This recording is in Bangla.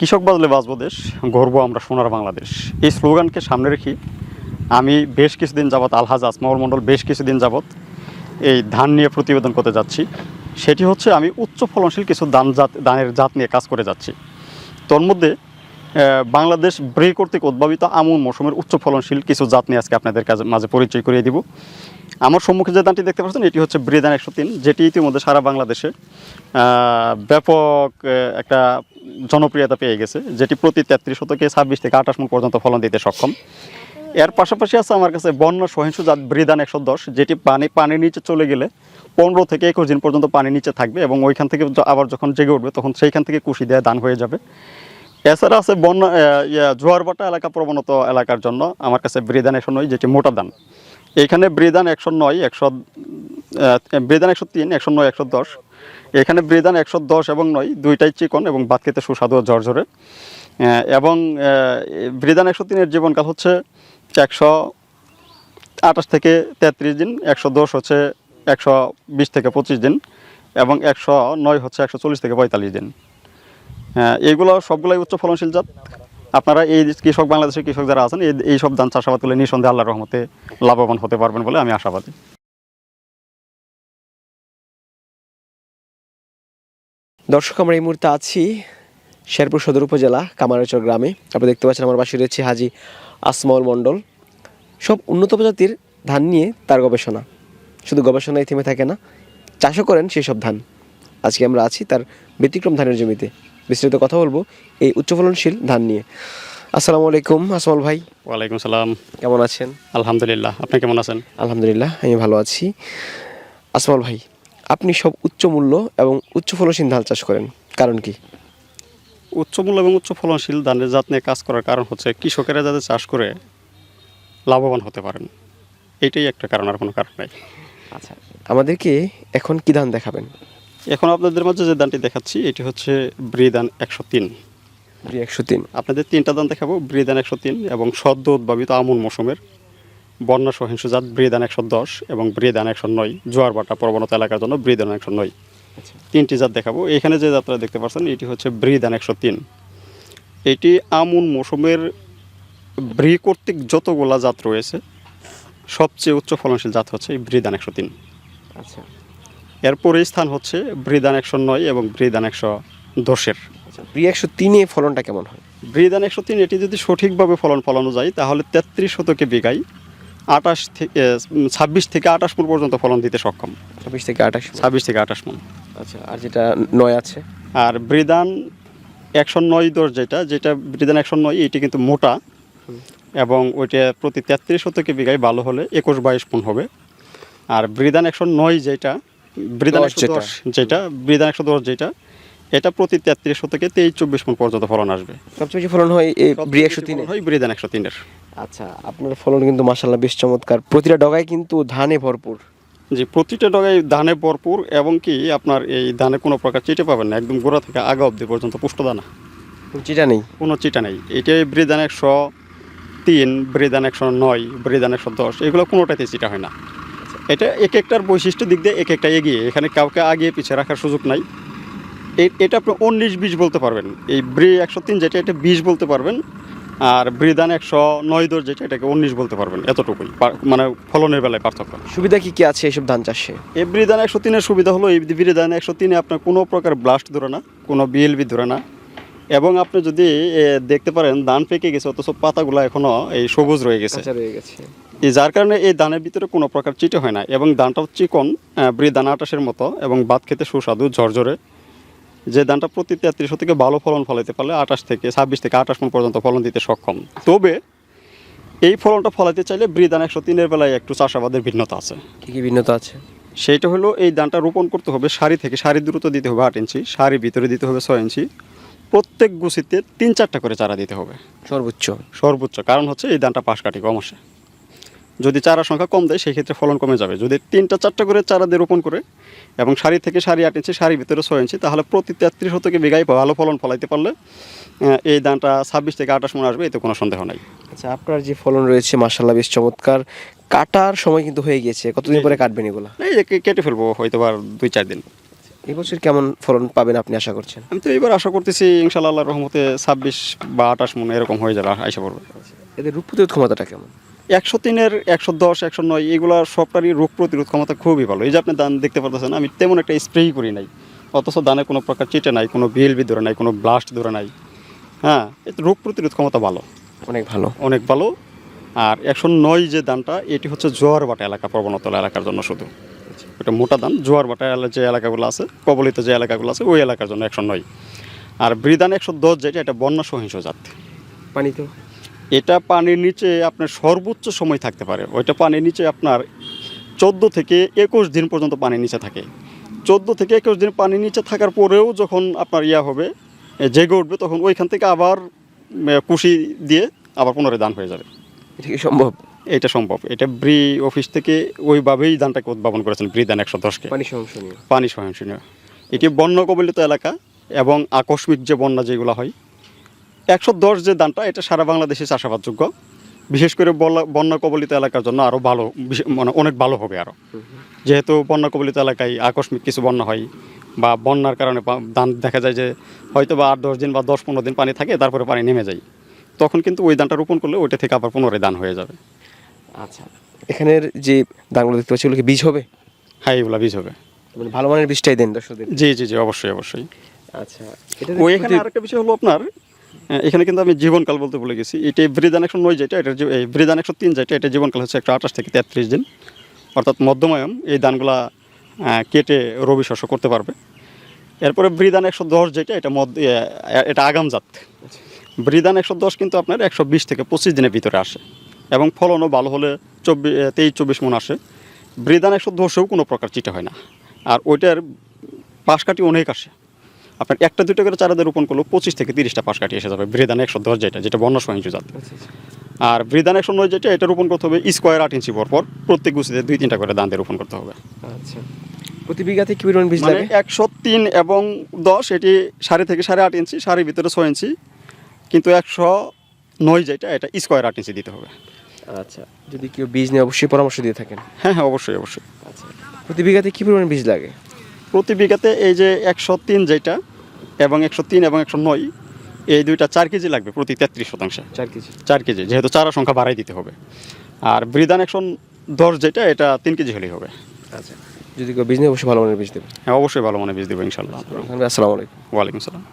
কৃষক বাজলে বাঁচবো দেশ গর্ব আমরা সোনার বাংলাদেশ। এই স্লোগানকে সামনে রেখে আমি বেশ কিছুদিন যাবৎ আলহাজ আসমাউল মণ্ডল বেশ কিছুদিন যাবৎ এই ধান নিয়ে প্রতিবেদন করতে যাচ্ছি। সেটি হচ্ছে আমি উচ্চ ফলনশীল কিছু ধান জাত, ধানের জাত নিয়ে কাজ করে যাচ্ছি। তোর মধ্যে বাংলাদেশ ব্রে কর্তৃক উদ্ভাবিত আমন মৌসুমের উচ্চ ফলনশীল কিছু জাত নিয়ে আজকে আপনাদের কাছে মাঝে পরিচয় করিয়ে দিব। আমার সম্মুখে যে দানটি দেখতে পাচ্ছেন, এটি হচ্ছে ব্রিদান একশো তিন, যেটি ইতিমধ্যে সারা বাংলাদেশে ব্যাপক একটা জনপ্রিয়তা পেয়ে গেছে যেটি প্রতি তেত্রিশ শতকে ছাব্বিশ থেকে আঠাশ মন পর্যন্ত ফলন দিতে সক্ষম। এর পাশাপাশি আছে আমার কাছে বন্য সহিংসু জাত ব্রিদান একশো দশ যেটি পানি পানির নিচে চলে গেলে পনেরো থেকে একুশ দিন পর্যন্ত পানির নিচে থাকবে এবং ওইখান থেকে আবার যখন জেগে উঠবে তখন সেইখান থেকে কুশি দেওয়া দান হয়ে যাবে। এছাড়া আছে বন্যা ইয়া, জোয়ারবাটা এলাকা প্রবণত এলাকার জন্য আমার কাছে ব্রিদান একশো নয় যেটি মোটা দান। এখানে ব্রিদান একশো নয় একশো ব্রিদান একশো তিন একশো নয় একশো দশ এখানে ব্রিদান একশো দশ এবং নয়, দুইটাই চিকন এবং ভাত খেতে সুস্বাদু ঝরঝরে। এবং ব্রিদান একশো তিনের জীবনকাল হচ্ছে একশো আঠাশ থেকে তেত্রিশ দিন, একশো দশ হচ্ছে একশো বিশ থেকে পঁচিশ দিন, এবং একশো নয় হচ্ছে একশো চল্লিশ থেকে পঁয়তাল্লিশ দিন। এইগুলো সবগুলোই উচ্চ ফলনশীল জাত। আপনারা এই কৃষক বাংলাদেশের কৃষক যারা আছেন এই সব ধান চাষাবাদ করলে নিঃসন্দেহে আল্লাহর রহমতে লাভবান হতে পারবেন বলে আমি আশাবাদী। দর্শক আমরা এই মুহূর্তে আছি শেরপুর সদর উপজেলা কামারচর গ্রামে। আপনি দেখতে পাচ্ছেন আমার পাশে রয়েছে হাজি আসমাউল মণ্ডল। সব উন্নত প্রজাতির ধান নিয়ে তার গবেষণা। শুধু গবেষণায় থেমে থাকে না চাষও করেন সেই সব ধান। আজকে আমরা আছি তার ব্যতিক্রম ধানের জমিতে। বিস্তারিত কথা বলব এই উচ্চ ফলনশীল ধান নিয়ে। আসসালামু আলাইকুম আসমাউল ভাই। ওয়ালাইকুম সালাম। কেমন আছেন? আলহামদুলিল্লাহ আপনি কেমন আছেন? আলহামদুলিল্লাহ আমি ভালো আছি। আসমাউল ভাই আপনি সব উচ্চ মূল্য এবং উচ্চ ফলনশীল ধান চাষ করেন। কারণ কি? উচ্চ মূল্য এবং উচ্চ ফলনশীল ধানের জাত নিয়ে কাজ করার কারণ হচ্ছে কৃষকেরা যাতে চাষ করে লাভবান হতে পারেন। এটাই একটা কারণ আর কোনো কারণ নাই। আচ্ছা আমাদেরকে এখন কি ধান দেখাবেন? এখন আপনাদের মাঝে যে ধানটি দেখাচ্ছি এটি হচ্ছে ব্রি ব্রিদান একশো তিন। একশো তিন। আপনাদের তিনটা ধান দেখাবো ব্রি ব্রিদান একশো তিন এবং সদ্য উদ্ভাবিত আমন মৌসুমের। বন্যা সহিংস জাত ব্রিদান একশো দশ এবং ব্রিদান একশো নয়। জোয়ার বাটা প্রবণতা এলাকার জন্য ব্রিদান একশো নয়। তিনটি জাত দেখাবো। এখানে যে জাতটা দেখতে পাচ্ছেন এটি হচ্ছে ব্রিদান একশো তিন। এটি আমুন মৌসুমের ব্রি কর্তৃক যতগুলা জাত রয়েছে সবচেয়ে উচ্চ ফলনশীল জাত হচ্ছে এই ব্রিদান একশো তিন। আচ্ছা। এরপরে স্থান হচ্ছে ব্রিদান একশো নয় এবং ব্রিদান একশো দশের। আচ্ছা প্রি একশো তিনে ফলনটা কেমন হয়? ব্রিদান একশো তিন এটি যদি সঠিকভাবে ফলন ফলানো যায় তাহলে তেত্রিশ শতকে বিঘায় আটাশ থেকে ছাব্বিশ থেকে আটাশ মন পর্যন্ত ফলন দিতে সক্ষম। চব্বিশ থেকে আঠাশ ছাব্বিশ থেকে আটাশ মন। আচ্ছা আর যেটা নয় আছে? আর ব্রিদান একশো নয় দশ যেটা যেটা ব্রিদান একশো নয় এটি কিন্তু মোটা। এবং ওইটা প্রতি তেত্রিশ শতকে বিঘায় ভালো হলে একুশ বাইশ মন হবে। আর ব্রিদান একশো নয় যেটা ব্রিদান দশ একশো দশ যেটা। ব্রিদান একশো দশ যেটা এটা প্রতি তেত্রিশ থেকে তেইশ চব্বিশ মন পর্যন্ত ফলন আসবে। সবচেয়ে বেশি ফলন হয় একশো তিনে হয় ব্রিদান একশো তিনের। আচ্ছা আপনার ফলন কিন্তু মাসাল্লাহ বেশ চমৎকার। প্রতিটা ডগায় কিন্তু ধানে ভরপুর। যে প্রতিটা ডগায় ধানে ভরপুর এবং কি আপনার এই ধানে কোনো প্রকার চিটে পাবেন না একদম গোড়া থেকে আগা অবধি পর্যন্ত পুষ্ট দানা চিটা নেই? কোনো চিটা নেই। এটাই ব্রিদান একশো তিন ব্রিদান একশো নয় ব্রিদান একশো দশ এগুলো কোনোটাতে চিটা হয় না। এটা এক একটার বৈশিষ্ট্য দিক দিয়ে এক একটা এগিয়ে এখানে কাউকে আগিয়ে পিছিয়ে রাখার সুযোগ নাই। এটা আপনি উনিশ বিশ বলতে পারবেন। এই ব্রি একশো তিন যেটা এটা বিশ বলতে পারবেন। আর ব্রিদান একশো নয় দশ যেটা এটাকে উনিশ বলতে পারবেন এতটুকুই। মানে ফলনের বেলায় পার্থক্য। সুবিধা কি কি আছে এইসব ধান চাষে? এই ব্রিদান একশো তিনের সুবিধা হলো এই ব্রিদান একশো তিনে আপনার কোনো প্রকার ব্লাস্ট ধরে না কোনো বিএলবি ধরে না। এবং আপনি যদি দেখতে পারেন ধান পেকে গেছে অথচ পাতাগুলো এখনও এই সবুজ রয়ে গেছে। রয়ে গেছে। এই যার কারণে এই ধানের ভিতরে কোনো প্রকার চিটে হয় না। এবং ধানটাও চিকন আহ, ব্রি দানা আটাশের মতো এবং ভাত খেতে সুস্বাদু ঝরঝরে। যে ধানটা প্রতি তেত্রিশ থেকে ভালো ফলন ফলাইতে পারলে আঠাশ থেকে ছাব্বিশ থেকে আঠাশ মন পর্যন্ত ফলন দিতে সক্ষম। তবে এই ফলনটা ফলাইতে চাইলে ব্রি দান একশো তিনের বেলায় একটু চাষাবাদের ভিন্নতা আছে। কি কি ভিন্নতা আছে? সেইটা হলো এই ধানটা রোপণ করতে হবে সারি থেকে সারি দূরত্ব দিতে হবে আট ইঞ্চি সারি ভিতরে দিতে হবে ছয় ইঞ্চি প্রত্যেক গুছিতে তিন চারটা করে চারা দিতে হবে। সর্বোচ্চ? সর্বোচ্চ কারণ হচ্ছে এই ধানটা পাশ কাটি কম আসে। যদি চারা সংখ্যা কম দেয় সেই ক্ষেত্রে ফলন কমে যাবে। যদি তিনটা চারটা করে চারা দিয়ে রোপণ করে এবং সারি থেকে সারি আট ইঞ্চি সারি ভিতরে ছয় ইঞ্চি তাহলে প্রতি তেত্রিশ শতকে বিঘায় ভালো ফলন ফলাইতে পারলে এই ধানটা ছাব্বিশ থেকে আঠাশ মনে আসবে এতে কোনো সন্দেহ নাই। আচ্ছা আপনার যে ফলন রয়েছে মাসাল্লাহ বেশ চমৎকার। কাটার সময় কিন্তু হয়ে গিয়েছে কতদিন পরে কাটবেন এগুলা? এই যে কেটে ফেলব হয়তো বা আর দুই চার দিন। এবছর কেমন ফলন পাবেন আপনি আশা করছেন? আমি তো এবার আশা করতেছি ইনশাল্লাহ রহমতে ছাব্বিশ বা আঠাশ মনে এরকম হয়ে যাবে আশা পড়বে এদের রূপ প্রতিরোধ ক্ষমতাটা কেমন? একশো তিনের একশো দশ একশো নয় এগুলো সবটারই রোগ প্রতিরোধ ক্ষমতা খুবই ভালো। এই যে আপনি দান দেখতে পারতেছেন আমি তেমন একটা স্প্রেই করি নাই। অথচ দানে কোনো প্রকার চিটে নাই কোনো বিএলবি ধরে নাই কোনো ব্লাস্ট ধরে নাই। হ্যাঁ এতে রোগ প্রতিরোধ ক্ষমতা ভালো। অনেক ভালো। অনেক ভালো। আর একশো নয় যে দানটা এটি হচ্ছে জোয়ার বাটা এলাকা প্রবণতলা এলাকার জন্য শুধু। এটা মোটা দান জোয়ার বাটা যে এলাকাগুলো আছে কবলিত যে এলাকাগুলো আছে ওই এলাকার জন্য একশো নয়। আর বৃদান একশো দশ যেটা এটা বন্যা সহিংস জাত। পানি তো এটা পানির নিচে আপনার সর্বোচ্চ সময় থাকতে পারে। ওইটা পানির নিচে আপনার চোদ্দ থেকে একুশ দিন পর্যন্ত পানির নিচে থাকে। চোদ্দ থেকে একুশ দিন পানির নিচে থাকার পরেও যখন আপনার ইয়া হবে জেগে উঠবে তখন ওইখান থেকে আবার কুশি দিয়ে আবার পুনরায় দান হয়ে যাবে। এটা কি সম্ভব? এটা সম্ভব। এটা ব্রি অফিস থেকে ওইভাবেই ধানটাকে উদ্ভাবন করেছেন ব্রি দান একশো দশকে। পানি সংশোধনীয় পানি সহনশীল। এটি বন্য কবলিত এলাকা এবং আকস্মিক যে বন্যা যেগুলো হয় একশো দশ যে ধানটা এটা সারা বাংলাদেশে চাষাবাদযোগ্য। বিশেষ করে বন্যা কবলিত এলাকার জন্য আরও ভালো মানে অনেক ভালো হবে আরও যেহেতু বন্যা কবলিত এলাকায় আকস্মিক কিছু বন্যা হয় বা বন্যার কারণে ধান দেখা যায় যে হয়তো বা আট দশ দিন বা দশ পনেরো দিন পানি থাকে তারপরে পানি নেমে যায়। তখন কিন্তু ওই ধানটা রোপণ করলে ওইটা থেকে আবার পুনরায় দান হয়ে যাবে। আচ্ছা এখানের যে ধানগুলো দেখতে পাচ্ছি ওগুলো বীজ হবে? হ্যাঁ এগুলো বীজ হবে। মানে ভালো মানের বীজটাই দেন দর্শকদের। জি জি জি অবশ্যই অবশ্যই। আচ্ছা ওই এখানে আরেকটা বিষয় হলো আপনার এখানে কিন্তু আমি জীবনকাল বলতে ভুলে গেছি। এটা ব্রিদান একশো নয় যেটা, এটা ব্রিদান একশো তিন যেটা, এটা জীবনকাল হচ্ছে একশো আঠাশ থেকে তেত্রিশ দিন। অর্থাৎ মধ্যময়ম, এই ধানগুলা কেটে রবি শস্য করতে পারবে। এরপরে ব্রিদান একশো দশ যেটা, এটা মধ্য এটা আগাম জাত। ব্রিদান একশো দশ কিন্তু আপনার একশো বিশ থেকে পঁচিশ দিনের ভিতরে আসে এবং ফলনও ভালো হলে চব্বিশ তেইশ, চব্বিশ মন আসে। ব্রিদান একশো দশেও কোনো প্রকার চিটা হয় না। আর ওইটার পাশ কাটি অনেক আসে। আপনার একটা দুটো করে চারাতে রোপণ করল পঁচিশ থেকে তিরিশটা পাশ কাটিয়ে এসে যাবে। ব্রিদান একশো দশ যেটা যেটা বন্য সহিংস জাত। আর বৃদান একশো নয় যেটা এটা রোপণ করতে হবে স্কোয়ার আট ইঞ্চি পর পর প্রত্যেক গুছিতে দুই তিনটা করে দান দিয়ে রোপণ করতে হবে। আচ্ছা। প্রতি বিঘাতে কি পরিমাণ বীজ মানে লাগে? একশো তিন এবং দশ এটি সাড়ে থেকে সাড়ে আট ইঞ্চি সাড়ে ভিতরে ছয় ইঞ্চি। কিন্তু একশো নয় যেটা এটা স্কোয়ার আট ইঞ্চি দিতে হবে। আচ্ছা যদি কেউ বীজ নিয়ে অবশ্যই পরামর্শ দিয়ে থাকেন। হ্যাঁ হ্যাঁ অবশ্যই অবশ্যই। আচ্ছা। প্রতি বিঘাতে কি পরিমাণ বীজ লাগে? প্রতি বিঘাতে এই যে একশো তিন যেটা এবং একশো তিন এবং একশো নয় এই দুইটা চার কেজি লাগবে প্রতি তেত্রিশ শতাংশে। চার কেজি। চার কেজি যেহেতু চারা সংখ্যা বাড়াই দিতে হবে। আর বৃদান একশো দশ যেটা এটা তিন কেজি হলেই হবে। আচ্ছা। যদি কেউ বীজ অবশ্যই ভালো মানের বীজ দেবে। হ্যাঁ অবশ্যই ভালো মানের বীজ দেবো ইনশাল্লাহ আসসালামু আলাইকুম। ওয়ালাইকুম সালাম